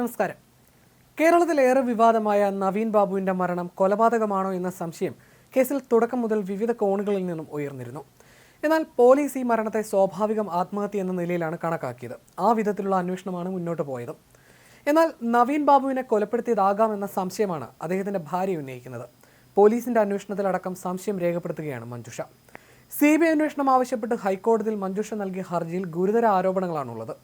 നമസ്കാരം. കേരളത്തിലേറെ വിവാദമായ നവീൻ ബാബുവിന്റെ മരണം കൊലപാതകമാണോ എന്ന സംശയം കേസിൽ തുടക്കം മുതൽ വിവിധ കോണുകളിൽ നിന്നും ഉയർന്നിരുന്നു. എന്നാൽ പോലീസ് ഈ മരണത്തെ സ്വാഭാവികം ആത്മഹത്യ എന്ന നിലയിലാണ് കണക്കാക്കിയത്. ആ വിധത്തിലുള്ള അന്വേഷണമാണ് മുന്നോട്ട് പോയത്. എന്നാൽ നവീൻ ബാബുവിനെ കൊലപ്പെടുത്തിയതാകാം എന്ന സംശയമാണ് അദ്ദേഹത്തിന്റെ ഭാര്യ ഉന്നയിക്കുന്നത്. പോലീസിന്റെ അന്വേഷണത്തിലടക്കം സംശയം രേഖപ്പെടുത്തുകയാണ് മഞ്ജുഷ. സി ബി ഐ അന്വേഷണം ആവശ്യപ്പെട്ട് ഹൈക്കോടതിയിൽ മഞ്ജുഷ നൽകിയ ഹർജിയിൽ ഗുരുതര ആരോപണങ്ങളാണുള്ളത്.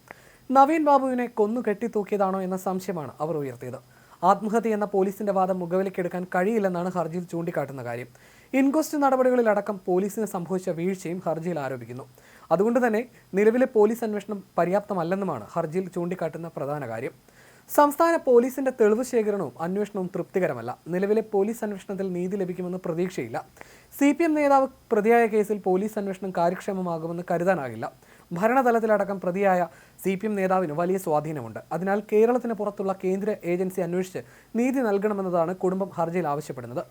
നവീൻ ബാബുവിനെ കൊന്നു കെട്ടിത്തൂക്കിയതാണോ എന്ന സംശയമാണ് അവർ ഉയർത്തിയത്. ആത്മഹത്യ എന്ന പോലീസിന്റെ വാദം മുഖവിലക്കെടുക്കാൻ കഴിയില്ലെന്നാണ് ഹർജിയിൽ ചൂണ്ടിക്കാട്ടുന്ന കാര്യം. ഇൻക്വസ്റ്റ് നടപടികളിലടക്കം പോലീസിന് സംഭവിച്ച വീഴ്ചയും ഹർജിയിൽ ആരോപിക്കുന്നു. അതുകൊണ്ട് തന്നെ നിലവിലെ പോലീസ് അന്വേഷണം പര്യാപ്തമല്ലെന്നുമാണ് ഹർജിയിൽ ചൂണ്ടിക്കാട്ടുന്ന പ്രധാന കാര്യം. സംസ്ഥാന പോലീസിന്റെ തെളിവ് ശേഖരണവും അന്വേഷണവും തൃപ്തികരമല്ല. നിലവിലെ പോലീസ് അന്വേഷണത്തിൽ നീതി ലഭിക്കുമെന്ന് പ്രതീക്ഷയില്ല. സി പി എം നേതാവ് പ്രതിയായ കേസിൽ പോലീസ് അന്വേഷണം കാര്യക്ഷമമാകുമെന്ന് കരുതാനാകില്ല. ഭരണതലത്തിലടക്കം പ്രതിയായ സി പി എം നേതാവിന് വലിയ സ്വാധീനമുണ്ട്. അതിനാൽ കേരളത്തിന് പുറത്തുള്ള കേന്ദ്ര ഏജൻസി അന്വേഷിച്ച് നീതി നൽകണമെന്നതാണ് കുടുംബം ഹർജിയിൽ ആവശ്യപ്പെടുന്നത്.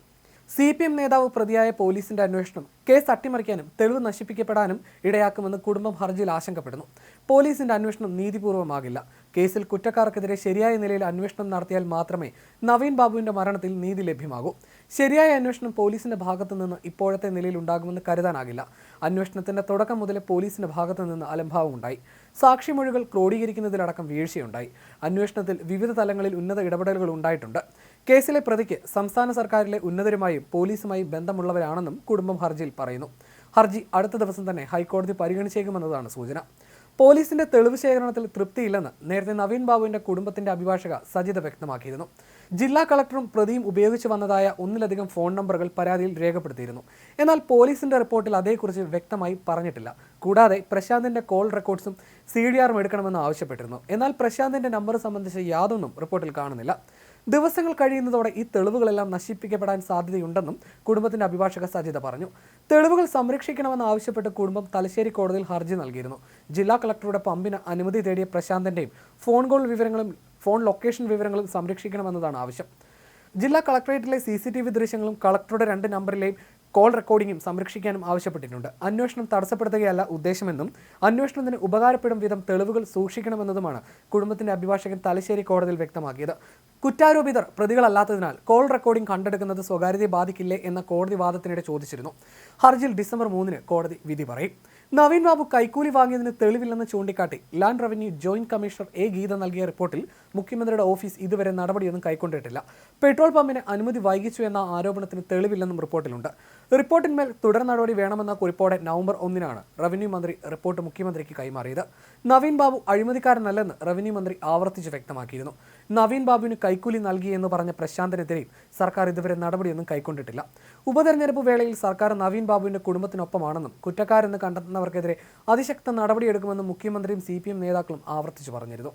സി പി എം നേതാവ് പ്രതിയായ പോലീസിന്റെ അന്വേഷണം കേസ് അട്ടിമറിക്കാനും തെളിവ് നശിപ്പിക്കപ്പെടാനും ഇടയാക്കുമെന്ന് കുടുംബം ഹർജിയിൽ ആശങ്കപ്പെടുന്നു. പോലീസിന്റെ അന്വേഷണം നീതിപൂർവമാകില്ല കേസിൽ കുറ്റക്കാർക്കെതിരെ ശരിയായ നിലയിൽ അന്വേഷണം നടത്തിയാൽ മാത്രമേ നവീൻ ബാബുവിന്റെ മരണത്തിൽ നീതി ലഭ്യമാകൂ. ശരിയായ അന്വേഷണം പോലീസിന്റെ ഭാഗത്തു നിന്ന് ഇപ്പോഴത്തെ നിലയിൽ ഉണ്ടാകുമെന്ന് കരുതാനാകില്ല. അന്വേഷണത്തിന്റെ തുടക്കം മുതലേ പോലീസിന്റെ ഭാഗത്തു നിന്ന് അലംഭാവമുണ്ടായി സാക്ഷിമൊഴികൾ ക്രോഡീകരിക്കുന്നതിലടക്കം വീഴ്ചയുണ്ടായി. അന്വേഷണത്തിൽ വിവിധ തലങ്ങളിൽ ഉന്നത ഇടപെടലുകൾ ഉണ്ടായിട്ടുണ്ട്. കേസിലെ പ്രതിക്ക് സംസ്ഥാന സർക്കാരിലെ ഉന്നതരുമായും പോലീസുമായും ബന്ധമുള്ളവരാണെന്നും കുടുംബം ഹർജിയിൽ പറയുന്നു. ഹർജി അടുത്ത ദിവസം തന്നെ ഹൈക്കോടതി പരിഗണിച്ചേക്കുമെന്നതാണ് സൂചന. പോലീസിന്റെ തെളിവ് ശേഖരണത്തിൽ തൃപ്തിയില്ലെന്ന് നേരത്തെ നവീൻ ബാബുവിന്റെ കുടുംബത്തിന്റെ അഭിഭാഷക സജിത വ്യക്തമാക്കിയിരുന്നു. ജില്ലാ കളക്ടറും പ്രതിയും ഉപയോഗിച്ചു വന്നതായ ഒന്നിലധികം ഫോൺ നമ്പറുകൾ പരാതിയിൽ രേഖപ്പെടുത്തിയിരുന്നു. എന്നാൽ പോലീസിന്റെ റിപ്പോർട്ടിൽ അതേക്കുറിച്ച് വ്യക്തമായി പറഞ്ഞിട്ടില്ല. കൂടാതെ പ്രശാന്തിന്റെ കോൾ റെക്കോർഡ്സും സി ഡി ആറും എടുക്കണമെന്ന് ആവശ്യപ്പെട്ടിരുന്നു. എന്നാൽ പ്രശാന്തിന്റെ നമ്പർ സംബന്ധിച്ച് യാതൊന്നും റിപ്പോർട്ടിൽ കാണുന്നില്ല. ദിവസങ്ങൾ കഴിയുന്നതോടെ ഈ തെളിവുകളെല്ലാം നശിപ്പിക്കപ്പെടാൻ സാധ്യതയുണ്ടെന്നും കുടുംബത്തിന്റെ അഭിഭാഷക സജിത പറഞ്ഞു. തെളിവുകൾ സംരക്ഷിക്കണമെന്ന് ആവശ്യപ്പെട്ട് കുടുംബം തലശ്ശേരി കോടതിയിൽ ഹർജി നൽകിയിരുന്നു. ജില്ലാ കളക്ടറുടെ പമ്പിന് അനുമതി തേടിയ പ്രശാന്തന്റെയും ഫോൺ കോൾ വിവരങ്ങളും ഫോൺ ലൊക്കേഷൻ വിവരങ്ങളും സംരക്ഷിക്കണമെന്നതാണ് ആവശ്യം. ജില്ലാ കളക്ടറേറ്റിലെ സി സി ടി വി ദൃശ്യങ്ങളും കളക്ടറുടെ രണ്ട് നമ്പറിലെയും കോൾ റെക്കോർഡിംഗും സംരക്ഷിക്കാനും ആവശ്യപ്പെട്ടിട്ടുണ്ട്. അന്വേഷണം തടസ്സപ്പെടുത്തുകയല്ല ഉദ്ദേശമെന്നും അന്വേഷണത്തിന് ഉപകാരപ്പെടും വിധം തെളിവുകൾ സൂക്ഷിക്കണമെന്നതുമാണ് കുടുംബത്തിന്റെ അഭിഭാഷകൻ തലശ്ശേരി കോടതിയിൽ വ്യക്തമാക്കിയത്. കുറ്റാരോപിതർ പ്രതികളല്ലാത്തതിനാൽ കോൾ റെക്കോർഡിംഗ് കണ്ടെടുക്കുന്നത് സ്വകാര്യതയെ ബാധിക്കില്ലേ എന്ന കോടതി വാദത്തിനിടെ ചോദിച്ചിരുന്നു. ഹർജിയിൽ ഡിസംബർ മൂന്നിന് കോടതി വിധി പറയും. നവീൻ ബാബു കൈക്കൂലി വാങ്ങിയതിന് തെളിവില്ലെന്ന് ചൂണ്ടിക്കാട്ടി. Land revenue joint commissioner A Geetha നൽകിയ റിപ്പോർട്ടിൽ മുഖ്യമന്ത്രിയുടെ ഓഫീസ് ഇതുവരെ നടപടിയൊന്നും കൈക്കൊണ്ടിട്ടില്ല. പെട്രോൾ പമ്പിന് അനുമതി വൈകിച്ചു എന്ന ആരോപണത്തിന് തെളിവില്ലെന്നും റിപ്പോർട്ടിലുണ്ട്. റിപ്പോർട്ടിന്മേൽ തുടർ നടപടി വേണമെന്ന കുറിപ്പോടെ നവംബർ ഒന്നിനാണ് റവന്യൂ മന്ത്രി റിപ്പോർട്ട് മുഖ്യമന്ത്രിക്ക് കൈമാറിയത്. നവീൻ ബാബു അഴിമതിക്കാരനല്ലെന്ന് റവന്യൂ മന്ത്രി ആവർത്തിച്ച് വ്യക്തമാക്കിയിരുന്നു. നവീൻ ബാബുവിന് കൈക്കൂലി നൽകിയെന്ന് പറഞ്ഞ പ്രശാന്തനെതിരെയും സർക്കാർ ഇതുവരെ നടപടിയൊന്നും കൈക്കൊണ്ടിട്ടില്ല. ഉപതെരഞ്ഞെടുപ്പ് വേളയിൽ സർക്കാർ നവീൻ ബാബുവിന്റെ കുടുംബത്തിനൊപ്പമാണെന്നും കുറ്റക്കാരെന്ന് കണ്ടെത്തുന്നവർക്കെതിരെ അതിശക്ത നടപടിയെടുക്കുമെന്നും മുഖ്യമന്ത്രിയും സി നേതാക്കളും ആവർത്തിച്ചു പറഞ്ഞിരുന്നു.